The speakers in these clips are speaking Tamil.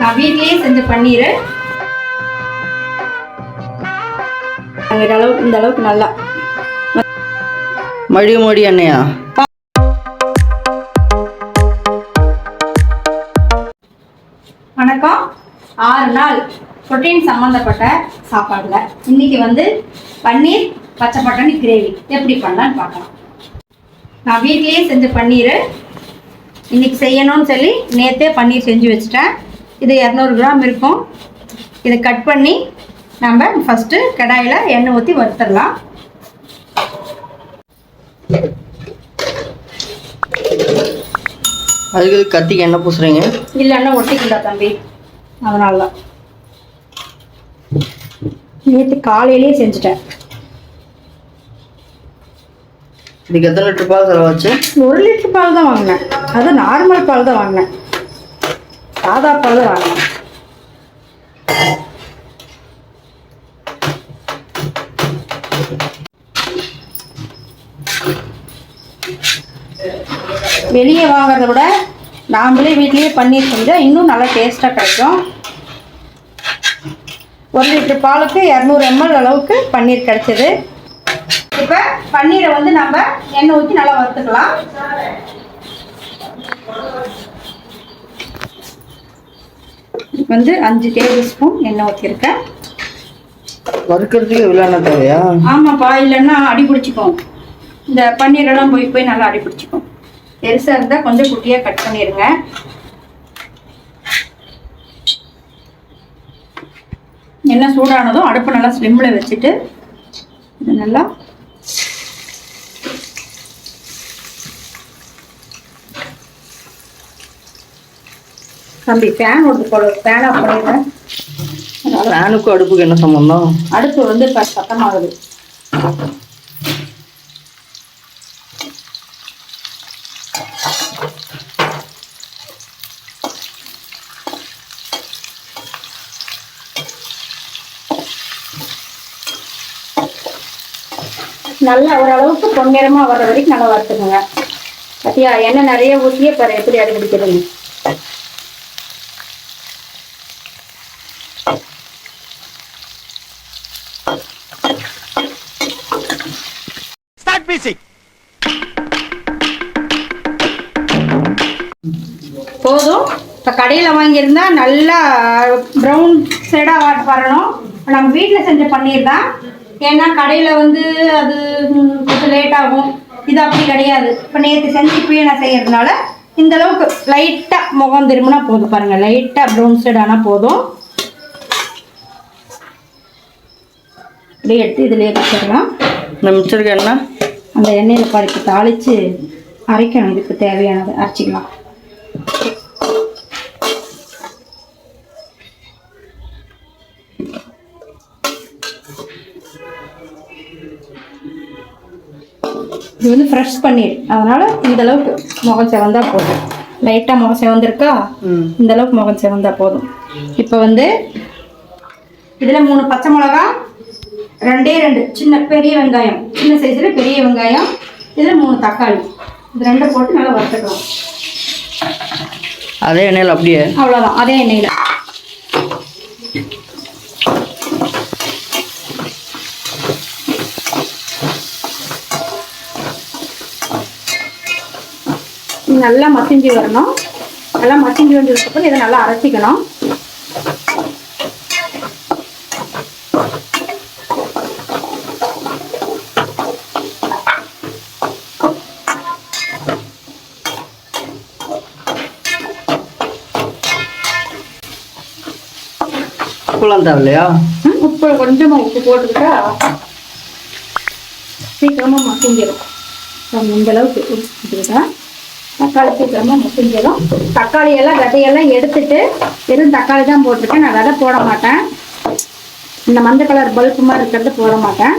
நான் வீட்லயே செஞ்ச பன்னீர். இந்த அளவுக்கு இந்த அளவுக்கு நல்லா. மடி மடி எண்ணெயா வணக்கம். ஆறு நாள் புரோட்டீன் சம்மந்தப்பட்ட சாப்பாடுல. இன்னைக்கு வந்து பன்னீர் பச்சை பட்டாணி கிரேவி. எப்படி பண்ணலான்னு பார்க்கலாம். நான் வீட்லயே செஞ்ச பன்னீர். இன்னைக்கு செய்யணும்னு சொல்லி நேற்றே பன்னீர் செஞ்சு வச்சுட்டேன். இது இரநூறு கிராம் இருக்கும். இதை கட் பண்ணி நம்ம ஃபஸ்ட்டு கடாயில் எண்ணெய் ஊற்றி வறுத்துடலாம் அதுக்கு கத்திக்கு என்ன பூசுறீங்க? இல்லைன்னா ஒட்டிக்கல தம்பி. அதனால தான். நேற்று காலையிலேயே செஞ்சுட்டேன். இதுக்கு எத்தனை லிட்டர் பால் செலவாச்சு? ஒரு லிட்டர் பால் தான் வாங்கினேன். அது நார்மல் பால் தான் வாங்கினேன். சாதா பால் வாங்கணும் வெளியே வாங்கிறத விட நாமளே வீட்லயே பன்னீர் செஞ்சால் இன்னும் நல்லா டேஸ்ட்டாக கிடைக்கும். ஒரு லிட்டர் பாலுக்கு இரநூறு எம்எல் அளவுக்கு பன்னீர் கிடைச்சது. இப்போ பன்னீரை வந்து நம்ம எண்ணெய் ஊற்றி நல்லா வறுத்துக்கலாம். வந்து அஞ்சு டேபிள் ஸ்பூன் எண்ணெய் ஊற்றிருக்கேன் வறுக்கிறதுக்கு எண்ணெய் தேவையா? ஆமாப்பா இல்லைன்னா அடி பிடிச்சிக்கும். இந்த பன்னீரெல்லாம் போய் போய் நல்லா அடி பிடிச்சிக்கும். பெருசாக இருந்தால் கொஞ்சம் குட்டியாக கட் பண்ணிடுங்க எண்ணெய் சூடானதும் அடுப்பை நல்லா ஸ்லிம்மில் வச்சுட்டு இது நல்லா தம்பி ஃபேன் ஒன்று போட ஃபேன் பண்ணிடுறேன் ஃபேனுக்கும் அடுப்புக்கு என்ன சம்மந்தம் அடுப்பு வந்து இப்போ சத்தமாகுது நல்லா ஓரளவுக்கு பொன்னிறமா வர்ற வரைக்கும் நல்லா வறுத்துக்கோங்க. பத்தியா எண்ணெய் நிறைய ஊற்றியே பாரு எப்படி பிடிக்கிறதுங்க போதும். இப்போ கடையில் வாங்கியிருந்தா நல்லா ப்ரௌன் ஷேடாக வரணும். நம்ம வீட்டில் செஞ்ச பன்னீர் தான். ஏன்னா கடையில் வந்து அது கொஞ்சம் லேட் ஆகும். இது அப்படி கிடையாது. இப்போ நேற்று செஞ்சு இப்பயே நான் செய்யறதுனால இந்த அளவுக்கு லைட்டாக முகம் திரும்பினா போதும். பாருங்கள் லைட்டாக ப்ரௌன் ஷேட் ஆனால் போதும். இப்படியே எடுத்து இதிலே வச்சிடலாம். இந்த மிச்சருக்கு என்ன? அந்த எண்ணெயில் பறித்து தாளித்து அரைக்கணும். இதுக்கு தேவையானது அரைச்சிக்கலாம் இது வந்து ஃப்ரெஷ் பன்னீர். அதனால இந்த அளவுக்கு முகம் செவந்தா போதும். லைட்டாக முகம் செவந்திருக்கா? ம். இந்த அளவுக்கு முகம் செவந்தா போதும். இப்போ வந்து இதில் மூணு பச்சை மிளகா ரெண்டே ரெண்டு. சின்ன பெரிய வெங்காயம். சின்ன சைஸில் பெரிய வெங்காயம். இதில் மூணு தக்காளி. இது ரெண்டும் போட்டு நல்லா வறுத்துக்கலாம். அதே எண்ணெயில் அப்படியே? அவ்வளோதான் அதே எண்ணெயில். நல்லா மசிஞ்சு வரணும். நல்லா மசிஞ்சு வந்ததுக்கப்புறம் இதை நல்லா அரைச்சிக்கணும் உப்புலாம் தேவையில்லையா ம், உப்பு கொஞ்சமாக உப்பு போட்டுக்கிட்டா சீக்கிரமாக மசிஞ்சிடும் இந்த அளவுக்கு உப்புக்கிட்டா தக்காளி சீக்கிரமாக மசிஞ்சிடும் தக்காளி எல்லாம் விதையெல்லாம் எடுத்துட்டு வெறும் தக்காளி தான் போட்டிருக்கேன். நான் விதை போட மாட்டேன். இந்த மஞ்சள் கலர் பல்பு மாதிரி இருக்கிறது போட மாட்டேன்.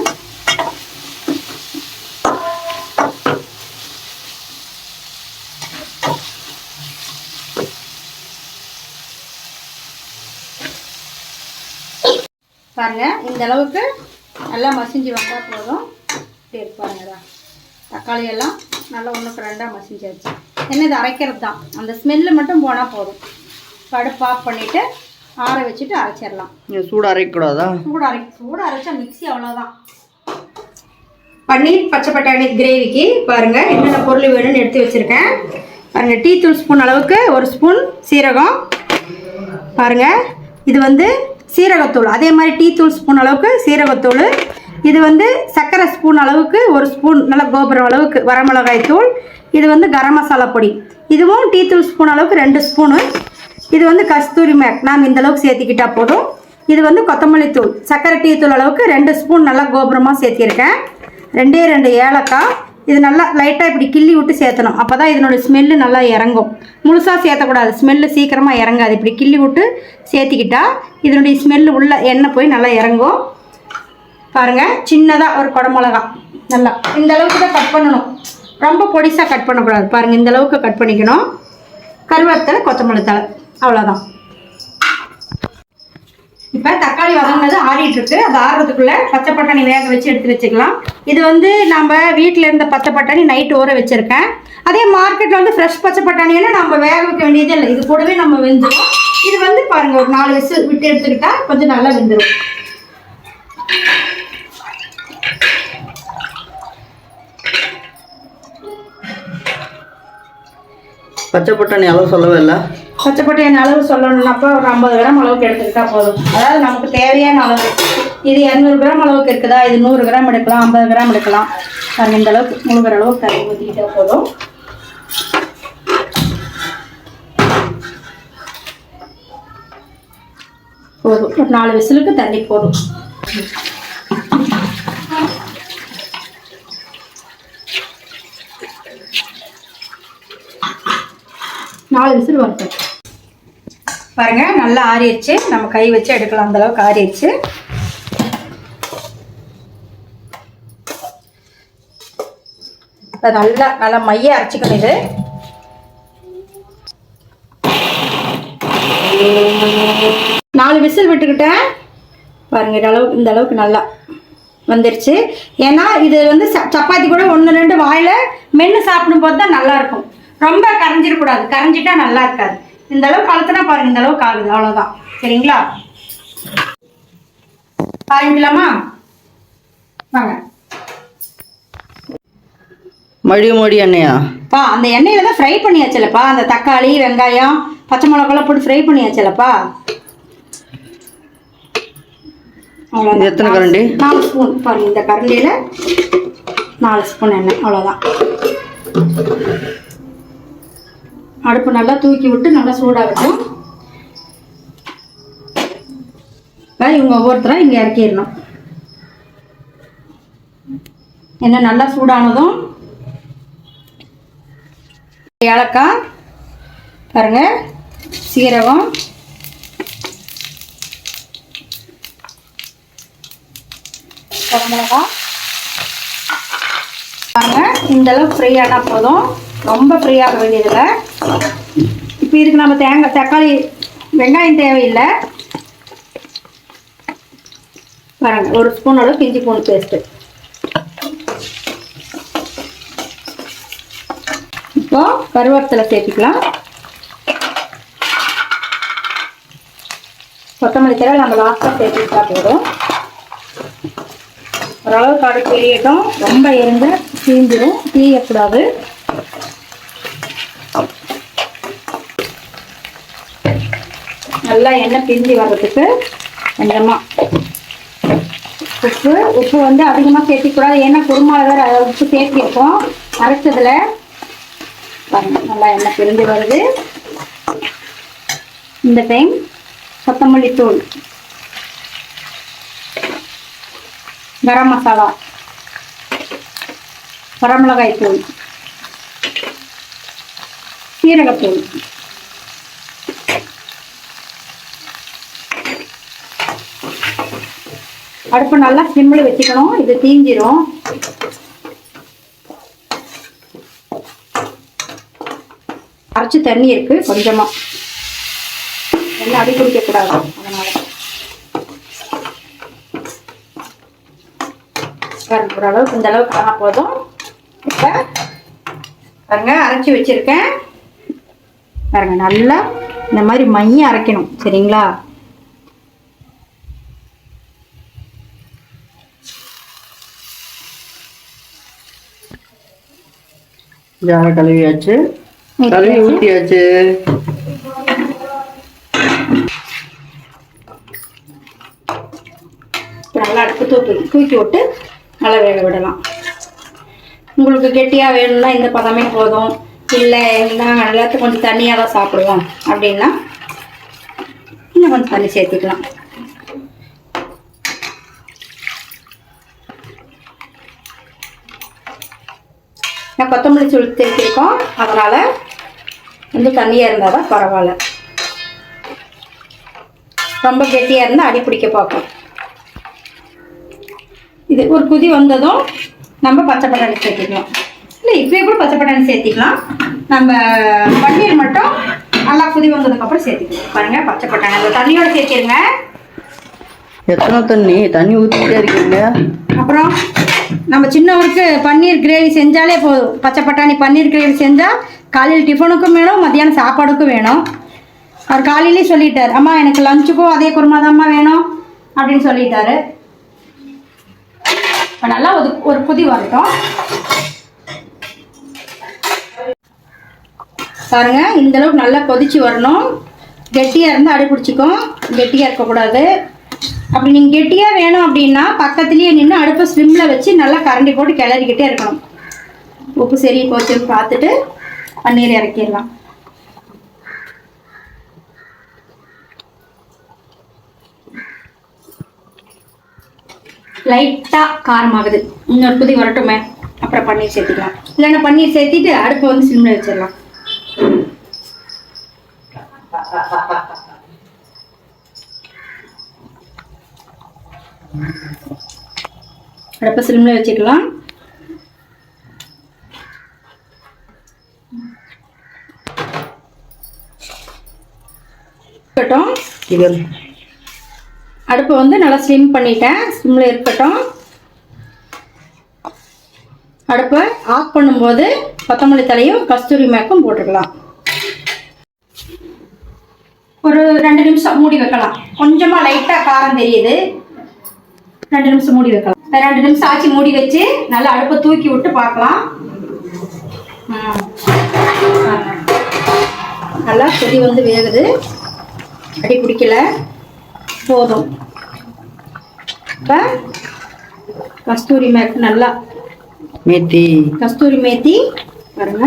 பாருங்க இந்த அளவுக்கு நல்லா மசிஞ்சு வந்தால் போதும். இப்படி இருக்கு பாருங்கடா தக்காளி எல்லாம் நல்லா ஒன்றுக்கு ரெண்டாக மசிஞ்சாச்சு. என்ன இது அரைக்கிறது தான். அந்த ஸ்மெல்லு மட்டும் போனால் போதும். அடுப்பு ஆஃப் பண்ணிவிட்டு ஆற வச்சுட்டு அரைச்சிடலாம். சூடு அரைக்கக்கூடாதா சூடு அரை சூடு அரைச்சா மிக்ஸி அவ்வளோதான் பன்னீர் பச்சை பட்டாணி கிரேவிக்கு பாருங்க என்னென்ன பொருள் வேணும்னு எடுத்து வச்சிருக்கேன். பாருங்க டீ தூள் ஸ்பூன் அளவுக்கு ஒரு ஸ்பூன் சீரகம். பாருங்க இது வந்து சீரகத்தூள் அதே மாதிரி டீ தூள் ஸ்பூன் அளவுக்கு சீரகத்தூள். இது வந்து சர்க்கரை ஸ்பூன் அளவுக்கு ஒரு ஸ்பூன் நல்ல கோபுரம் அளவுக்கு வரமிளகாய் தூள். இது வந்து கரம் மசாலா பொடி. இதுவும் டீ தூள் ஸ்பூன் அளவுக்கு ரெண்டு ஸ்பூனு. இது வந்து கஸ்தூரி மேக் நாம் இந்த அளவுக்கு சேர்த்திக்கிட்டா போதும். இது வந்து கொத்தமல்லி தூள் சர்க்கரை டீ தூள் அளவுக்கு ரெண்டு ஸ்பூன் நல்லா கோபுரமாக சேர்த்திருக்கேன். ரெண்டே ரெண்டு ஏலக்காய் இது நல்லா லைட்டாக இப்படி கிள்ளி விட்டு சேர்த்தணும். அப்போ தான் இதனோட ஸ்மெல்லு நல்லா இறங்கும். முழுசாக சேர்த்தக்கூடாது. ஸ்மெல்லு சீக்கிரமாக இறங்காது. இப்படி கிள்ளி விட்டு சேர்த்திக்கிட்டால் இதனுடைய ஸ்மெல்லு உள்ள எண்ணெய் போய் நல்லா இறங்கும். பாருங்கள் சின்னதாக ஒரு குடமிளகா. நல்லா. இந்த அளவுக்கு தான் கட் பண்ணணும். ரொம்ப பொடிசாக கட் பண்ணக்கூடாது. பாருங்கள் இந்த அளவுக்கு கட் பண்ணிக்கணும். கருவேப்பிலை கொத்தமல்லி தழை. அவ்வளோதான் இப்போ தக்காளி வதங்கினது ஆறிட்டு இருக்கு. அது ஆடுறதுக்குள்ளே பச்சை பட்டாணி வேக வச்சு எடுத்து வச்சுக்கலாம். இது வந்து நம்ம வீட்டில் இருந்த பச்சை பட்டாணி நைட் ஊற வச்சிருக்கேன். அதே மார்க்கெட்டில் வந்து ஃப்ரெஷ் பச்சை பட்டாணின்னா நம்ம வேக வைக்க வேண்டியதே இல்லை. இது கூடவே நம்ம வெந்துடும் இது வந்து பாருங்க ஒரு நாலு விசில் விட்டு எடுத்துக்கிட்டா கொஞ்சம் நல்லா வெந்துடும் பச்சை பட்டாணி அளவு சொல்லவே இல்லை. பச்சை பட்டாணி அளவு சொல்லணும்னாப்பா ஒரு ஐம்பது கிராம் அளவுக்கு எடுத்துக்கிட்டா போதும். அதாவது நமக்கு தேவையான அளவு. இது இரநூறு கிராம் அளவுக்கு இருக்குதா? இது நூறு கிராம் எடுக்கலாம் ஐம்பது கிராம் எடுக்கலாம். பாருங்க இந்த அளவுக்கு முழுகிற அளவுக்கு தண்ணி ஊற்றிக்கிட்டே போதும். போதும். ஒரு நாலு விசிலுக்கு தண்ணி போதும். நாலு விசில் வரட்டும். பாருங்க நல்லா ஆறிடுச்சு. நம்ம கை வச்சு எடுக்கலாம். அந்த அளவுக்கு ஆறிடுச்சு. இப்ப நல்லா நல்லா மைய அரைச்சிக்கணும் இது. நாலு விசில் விட்டுக்கிட்டேன். பாருங்க இந்த அளவுக்கு இந்த அளவுக்கு நல்லா வந்துருச்சு. ஏன்னா இது வந்து ச- சப்பாத்தி கூட ஒன்று ரெண்டு வாயில மென்று சாப்பிடும்போது தான் நல்லா இருக்கும் ரொம்ப கரைஞ்சிடக்கூடாது கரைஞ்சிட்டா நல்லா இருக்காது. இந்த அளவுக்கு கலத்துனா பாருங்க இந்த அளவுக்கு ஆகுது. அவ்வளோதான் சரிங்களா? பாருங்களாமா வாங்க. மடி மடி எண்ணெயா? பா அந்த எண்ணெயில தான் ஃப்ரை பண்ணியாச்சுலப்பா. அந்த தக்காளி வெங்காயம் பச்சை மிளகாலாம் போட்டு ஃப்ரை பண்ணியாச்சுலப்பா. அவ்வளோதான். எத்தனை கரண்டி? நாலு ஸ்பூன் பாருங்க இந்த கரண்டியில் நாலு ஸ்பூன் எண்ணெய். அவ்வளோதான் அடுப்பு நல்லா தூக்கி விட்டு நல்லா சூடாகட்டும். இவங்க ஒவ்வொருத்தரும் இங்கே இறக்கிடணும். எண்ணெய் நல்லா சூடானதும் ஏலக்காய் பாருங்க சீரகம். மிளகா பாருங்க இந்த அளவுக்கு ஃப்ரை போதும். ரொம்ப ஃப்ரீயாக வேண்டியதில்லை. இப்போ இதுக்கு நம்ம தேங்காய் தக்காளி வெங்காயம் தேவையில்லை. பாருங்க ஒரு ஸ்பூன் பிஞ்சு இஞ்சி பூண்டு பேஸ்ட்டு இப்போ கருவேப்பிலை சேர்த்துக்கலாம். கொத்தமல்லி தழை நம்ம லாஸ்ட்டாக சேர்த்துக்கிட்டா போதும். ஓரளவுக்கு அடுப்பு எரியட்டும் ரொம்ப இருந்த தீந்துடும் தீயக்கூடாது. நல்லா எண்ணெய் பிரிஞ்சு வர்றதுக்கு கொஞ்சமாக உப்பு. உப்பு வந்து அதிகமாக சேர்த்திக்கூடாது. ஏன்னா குருமாவில் வேறு உப்பு சேர்த்திருக்கோம். அரைச்சதில் பாருங்கள் நல்லா எண்ணெய் பிரிஞ்சு வருது. இந்த டைம் கொத்தமல்லி தூள் கரம் மசாலா வரமிளகாய் தூள் சீரகத்தூள். அடுப்பு நல்லா சிம்மில் வச்சுக்கணும் இது தீஞ்சிரும். அரைச்சி தண்ணி இருக்கு கொஞ்சமா. எல்லாம் அடி பிடிக்க கூடாது அதனால. பாருங்க ஓரளவுக்கு இந்த அளவுக்கு ஆனால் போதும். இப்போ பாருங்க அரைச்சி வச்சிருக்கேன். பாருங்க நல்லா இந்த மாதிரி மையம் அரைக்கணும் சரிங்களா? ஜாரை கழுவியாச்சு. கழுவி ஊற்றியாச்சு நல்லா அடுப்பு தூக்கி தூக்கி விட்டு நல்லா வேக விடலாம். உங்களுக்கு கெட்டியாக வேணும்னா இந்த பதமே போதும். இல்லை நாங்கள் எல்லாத்துக்கும் கொஞ்சம் தண்ணியாக தான் சாப்பிடுவோம் அப்படின்னா இன்னும் கொஞ்சம் தண்ணி சேர்த்துக்கலாம். நான் கொத்தமல்லி தூள் சேர்த்திருக்கோம் அதனால் கொஞ்சம் தண்ணியாக இருந்தால் தான் பரவாயில்ல. ரொம்ப கெட்டியாக இருந்தால் அடி பிடிக்க பார்க்கும் இது ஒரு குதி வந்ததும் நம்ம பச்சை பட்டாணி சேர்த்திக்கலாம் இல்லை இப்போயே கூட பச்சை பட்டாணி சேர்த்திக்கலாம். நம்ம பன்னீர் மட்டும் நல்லா குதி வந்ததுக்கப்புறம் சேர்த்திக்கலாம். பாருங்க பச்சை பட்டாணி. அந்த தண்ணியோட சேர்த்திருங்க. எத்தனை தண்ணி? தண்ணி ஊற்றிக்கிட்டே இருக்கீங்க. அப்புறம் நம்ம சின்னவருக்கு பன்னீர் கிரேவி செஞ்சாலே போதும். பச்சை பட்டாணி பன்னீர் கிரேவி செஞ்சால் காலையில் டிஃபனுக்கும் வேணும் மத்தியானம் சாப்பாடுக்கும் வேணும். அவர் காலையிலே சொல்லிட்டார் அம்மா எனக்கு லஞ்சுக்கும் அதே குருமா வேணும் அப்படின்னு சொல்லிட்டாரு. இப்போ நல்லா ஒரு ஒரு புதி வரட்டும். பாருங்க இந்த அளவுக்கு நல்லா கொதிச்சு வரணும். கெட்டியாக இருந்தால் அடி பிடிச்சிக்கும் கெட்டியாக இருக்கக்கூடாது. அப்படி நீங்கள் கெட்டியாக வேணும் அப்படின்னா பக்கத்துலேயே நின்று அடுப்பை ஸ்லிம்மில் வச்சு நல்லா கரண்டி போட்டு கிளறிக்கிட்டே இருக்கணும். உப்பு சரி போச்சுன்னு பார்த்துட்டு பன்னீர் இறக்கிடலாம். லைட்டாக காரமாகுது. இன்னொரு புதி வரட்டுமே. அப்புறம் பன்னீர் சேர்த்துக்கலாம். இல்லைன்னா பன்னீர் சேர்த்திட்டு அடுப்பை வந்து சிம்மில் வச்சிடலாம். அடுப்பை சிம்மில் வச்சுக்கலாம். இருக்கட்டும். இது அடுப்பை வந்து நல்லா ஸ்லிம் பண்ணிட்டேன். ஸ்லிம்மில் இருக்கட்டும். அடுப்பை ஆஃப் பண்ணும்போது கொத்தமல்லி தலையும் கஸ்தூரி மேக்கும் போட்டுக்கலாம். ஒரு ரெண்டு நிமிஷம் மூடி வைக்கலாம். கொஞ்சமாக லைட்டாக காரம் தெரியுது. ரெண்டு நிமிஷம் மூடி வைக்கலாம். ரெண்டு நிமிஷம் ஆச்சு மூடி வச்சு நல்லா அடுப்பை தூக்கி விட்டு பார்க்கலாம். நல்லா கொதி வந்து வேகுது. அடி பிடிக்கல போதும். இப்போ கஸ்தூரி மேக் நல்லா. மேத்தி. கஸ்தூரி மேத்தி பாருங்க.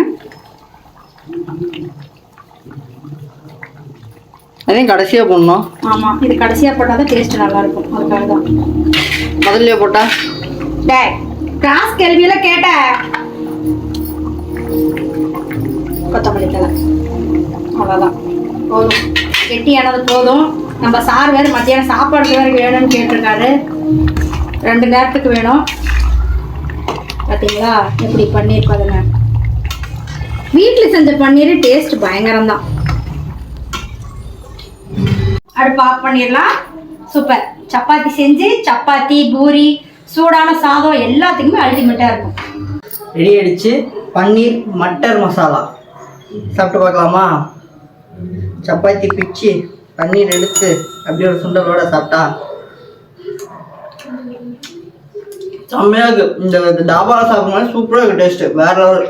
அதையும் கடைசியாக போடணும். ஆமாம் இது கடைசியாக போட்டால் தான் டேஸ்ட் நல்லா இருக்கும் அதுக்காக தான். முதல்ல போட்டா. டே கிராஸ் கேள்வியெல்லாம் கேட்ட. கொத்தமல்லி தலை அவ்வளோதான் போதும். கெட்டியானது போதும். நம்ம சார் வேறு மத்தியானம் சாப்பாடு வேறு வேணும்னு கேட்டிருக்காரு. ரெண்டு நேரத்துக்கு வேணும். பார்த்தீங்களா எப்படி பன்னீர் பாருங்க வீட்டில் செஞ்ச பன்னீர் டேஸ்ட் பயங்கரம் தான் அடுப்பு ஆஃப் பண்ணிடலாம். சூப்பர். சப்பாத்தி செஞ்சு சப்பாத்தி பூரி சூடான சாதம் எல்லாத்துக்குமே அல்டிமேட்டாக இருக்கும். ரெடி ஆயிடுச்சு. பன்னீர் மட்டர் மசாலா. சாப்பிட்டு பார்க்கலாமா? சப்பாத்தி பிச்சு பன்னீர் எடுத்து அப்படியே ஒரு சுண்டலோட சாப்பிட்டா. செம்மையா இருக்கு. இந்த டாபாவில் சாப்பிட்ற மாதிரி சூப்பராக இருக்கு டேஸ்ட் வேற லெவல்